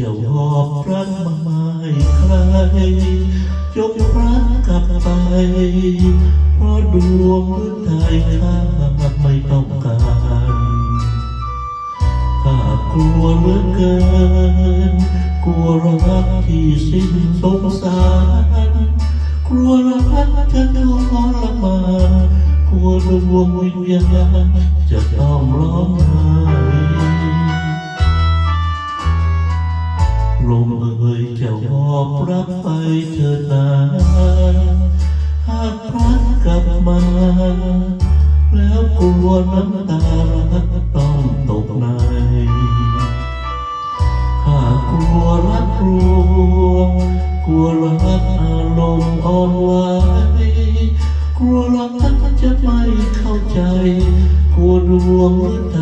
จะหอบรักมาไม่ใครยจงรักกลับไป เพราะดวงฤทัยข้าไม่ต้องการข้ากลัวเหลือเกิน กลัวรักที่สิ้นสงสารกลัวรักจะทรมานกลัวดวงวิญญาณจะต้องร้อง ลมเอ่ยจะหอบรักไปเถิดนาหากพลัดกลับมา แล้วกลัวน้ำตารักต้องตกในข้ากกลัวรักรวงกลัวรักอารมณ์อ่อนไหวกลัวรักจะไม่เข้าใจ กลัวดวงหรือใจ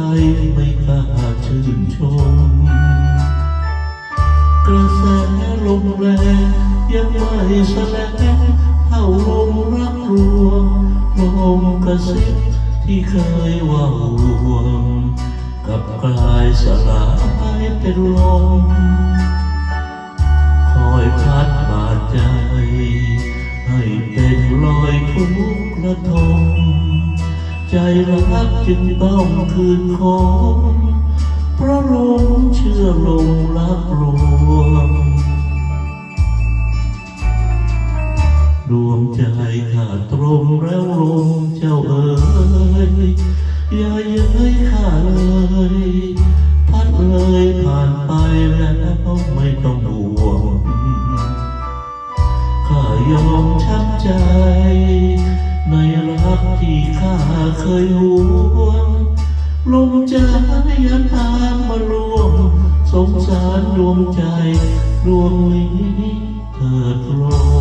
ไม่กล้าชื่นชม กระแสลมแรงยังไม่แสลงเท่าลมรักรวงลมกระซิบที่เคยว่าห่วงกับกลายสลายเป็นลมคอยพัดบาดใจ ให้เป็นรอยทุกข์ระทมใจรักจึงต้องคืนคมเพระลมเชื่อลมรักลวง ดวงใจขาดตรงแล้วลมเจ้าเอ๋ยอย่าเย้ยข้าเลยพัดเลยผ่านไปแล้วไม่ต้องห่วงข้ายอมช้ำใจ ในรักที่ข้าเคยหวงลมใจยันตามมาล่วงสงสารดวงใจดวงนี้เถิดลม